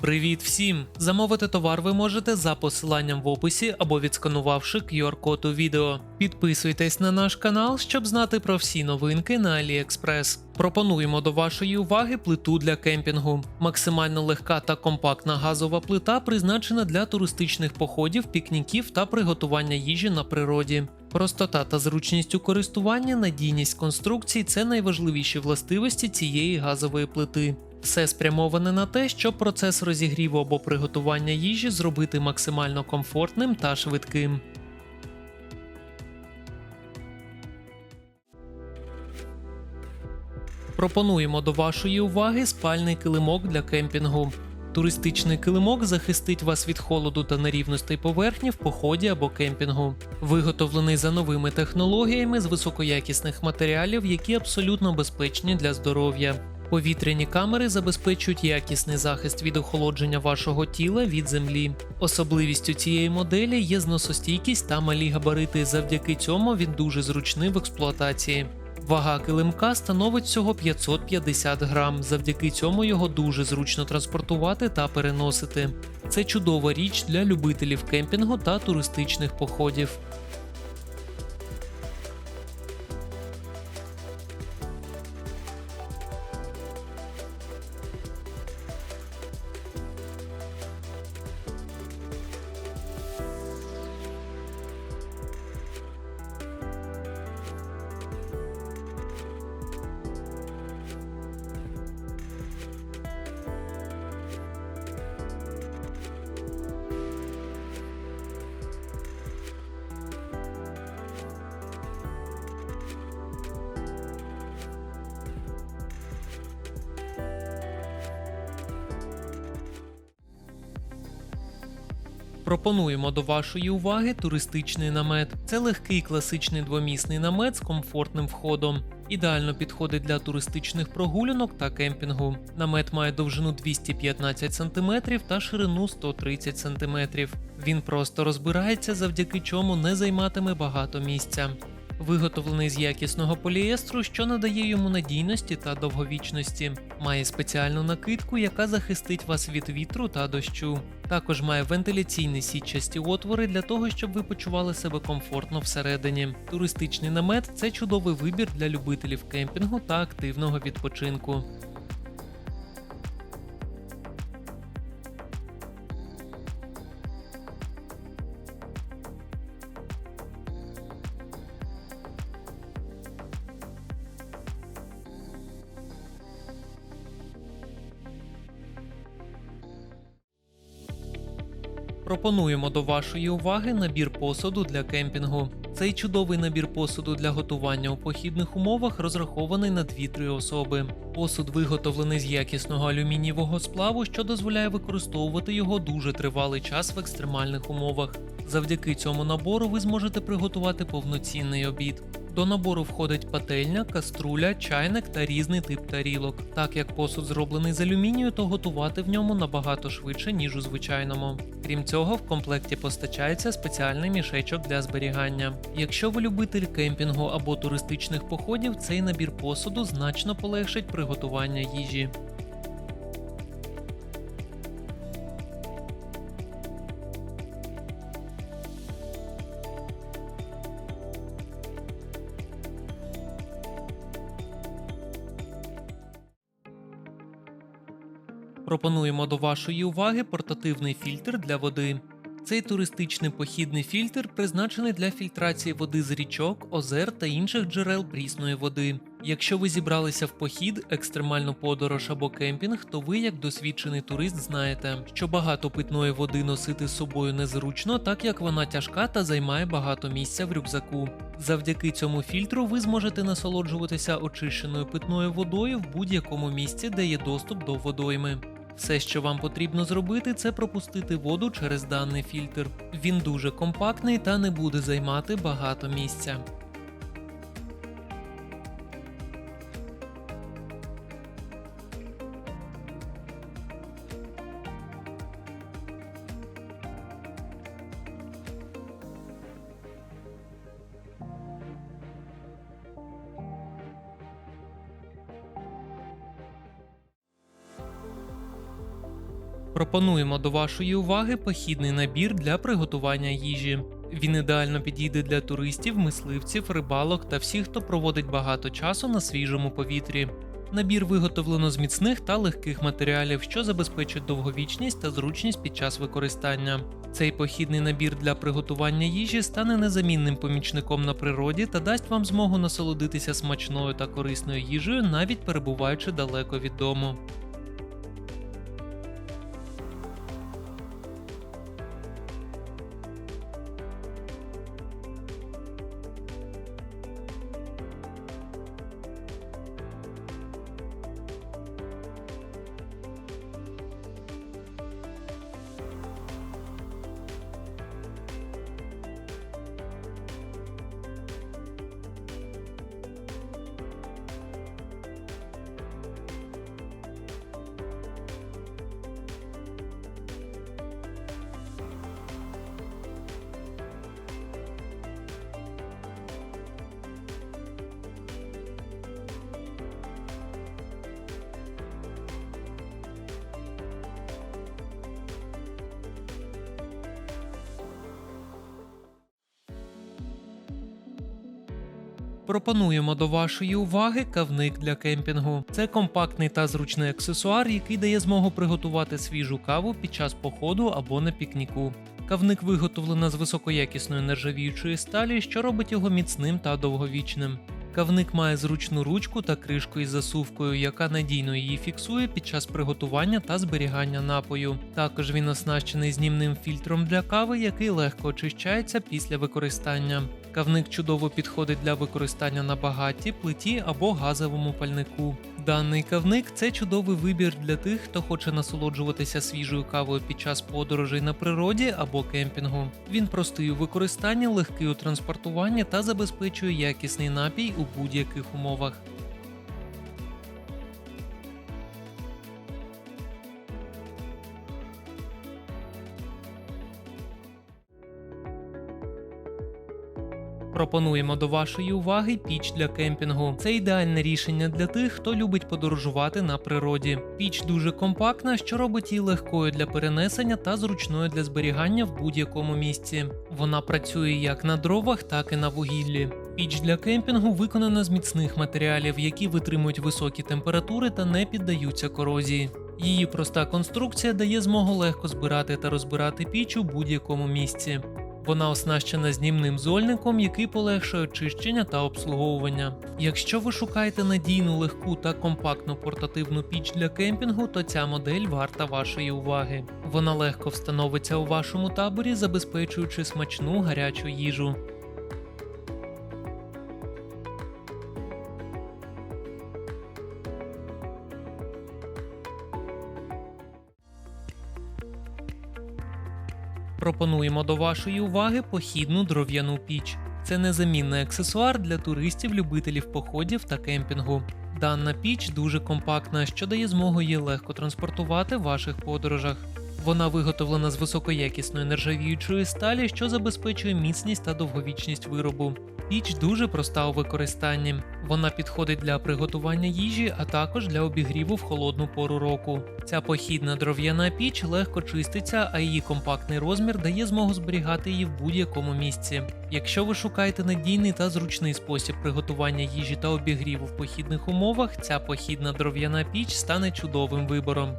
Привіт всім! Замовити товар ви можете за посиланням в описі або відсканувавши QR-код у відео. Підписуйтесь на наш канал, щоб знати про всі новинки на AliExpress. Пропонуємо до вашої уваги плиту для кемпінгу. Максимально легка та компактна газова плита призначена для туристичних походів, пікніків та приготування їжі на природі. Простота та зручність у користуванні, надійність конструкцій це найважливіші властивості цієї газової плити. Все спрямоване на те, щоб процес розігріву або приготування їжі зробити максимально комфортним та швидким. Пропонуємо до вашої уваги спальний килимок для кемпінгу. Туристичний килимок захистить вас від холоду та нерівностей поверхні в поході або кемпінгу. Виготовлений за новими технологіями з високоякісних матеріалів, які абсолютно безпечні для здоров'я. Повітряні камери забезпечують якісний захист від охолодження вашого тіла від землі. Особливістю цієї моделі є зносостійкість та малі габарити. Завдяки цьому він дуже зручний в експлуатації. Вага килимка становить всього 550 грам. Завдяки цьому його дуже зручно транспортувати та переносити. Це чудова річ для любителів кемпінгу та туристичних походів. Пропонуємо до вашої уваги туристичний намет. Це легкий класичний двомісний намет з комфортним входом. Ідеально підходить для туристичних прогулянок та кемпінгу. Намет має довжину 215 см та ширину 130 см. Він просто розбирається, завдяки чому не займатиме багато місця. Виготовлений з якісного поліестру, що надає йому надійності та довговічності. Має спеціальну накидку, яка захистить вас від вітру та дощу. Також має вентиляційні сітчасті отвори для того, щоб ви почували себе комфортно всередині. Туристичний намет це чудовий вибір для любителів кемпінгу та активного відпочинку. Пропонуємо до вашої уваги набір посуду для кемпінгу. Цей чудовий набір посуду для готування у похідних умовах розрахований на 2-3 особи. Посуд виготовлений з якісного алюмінієвого сплаву, що дозволяє використовувати його дуже тривалий час в екстремальних умовах. Завдяки цьому набору ви зможете приготувати повноцінний обід. До набору входить пательня, каструля, чайник та різний тип тарілок. Так як посуд зроблений з алюмінію, то готувати в ньому набагато швидше, ніж у звичайному. Крім цього, в комплекті постачається спеціальний мішечок для зберігання. Якщо ви любитель кемпінгу або туристичних походів, цей набір посуду значно полегшить приготування їжі. Пропонуємо до вашої уваги портативний фільтр для води. Цей туристичний похідний фільтр призначений для фільтрації води з річок, озер та інших джерел прісної води. Якщо ви зібралися в похід, екстремальну подорож або кемпінг, то ви, як досвідчений турист, знаєте, що багато питної води носити з собою незручно, так як вона тяжка та займає багато місця в рюкзаку. Завдяки цьому фільтру ви зможете насолоджуватися очищеною питною водою в будь-якому місці, де є доступ до водойми. Все, що вам потрібно зробити, це пропустити воду через даний фільтр. Він дуже компактний та не буде займати багато місця. Пропонуємо до вашої уваги похідний набір для приготування їжі. Він ідеально підійде для туристів, мисливців, рибалок та всіх, хто проводить багато часу на свіжому повітрі. Набір виготовлено з міцних та легких матеріалів, що забезпечують довговічність та зручність під час використання. Цей похідний набір для приготування їжі стане незамінним помічником на природі та дасть вам змогу насолодитися смачною та корисною їжею, навіть перебуваючи далеко від дому. Пропонуємо до вашої уваги кавник для кемпінгу. Це компактний та зручний аксесуар, який дає змогу приготувати свіжу каву під час походу або на пікніку. Кавник виготовлено з високоякісної нержавіючої сталі, що робить його міцним та довговічним. Кавник має зручну ручку та кришку із засувкою, яка надійно її фіксує під час приготування та зберігання напою. Також він оснащений знімним фільтром для кави, який легко очищається після використання. Кавник чудово підходить для використання на багаті, плиті або газовому пальнику. Даний кавник це чудовий вибір для тих, хто хоче насолоджуватися свіжою кавою під час подорожей на природі або кемпінгу. Він простий у використанні, легкий у транспортуванні та забезпечує якісний напій у будь-яких умовах. Пропонуємо до вашої уваги піч для кемпінгу. Це ідеальне рішення для тих, хто любить подорожувати на природі. Піч дуже компактна, що робить її легкою для перенесення та зручною для зберігання в будь-якому місці. Вона працює як на дровах, так і на вугіллі. Піч для кемпінгу виконана з міцних матеріалів, які витримують високі температури та не піддаються корозії. Її проста конструкція дає змогу легко збирати та розбирати піч у будь-якому місці. Вона оснащена знімним зольником, який полегшує очищення та обслуговування. Якщо ви шукаєте надійну, легку та компактну портативну піч для кемпінгу, то ця модель варта вашої уваги. Вона легко встановиться у вашому таборі, забезпечуючи смачну гарячу їжу. Пропонуємо до вашої уваги похідну дров'яну піч. Це незамінний аксесуар для туристів-любителів походів та кемпінгу. Дана піч дуже компактна, що дає змогу її легко транспортувати в ваших подорожах. Вона виготовлена з високоякісної нержавіючої сталі, що забезпечує міцність та довговічність виробу. Піч дуже проста у використанні. Вона підходить для приготування їжі, а також для обігріву в холодну пору року. Ця похідна дров'яна піч легко чиститься, а її компактний розмір дає змогу зберігати її в будь-якому місці. Якщо ви шукаєте надійний та зручний спосіб приготування їжі та обігріву в похідних умовах, ця похідна дров'яна піч стане чудовим вибором.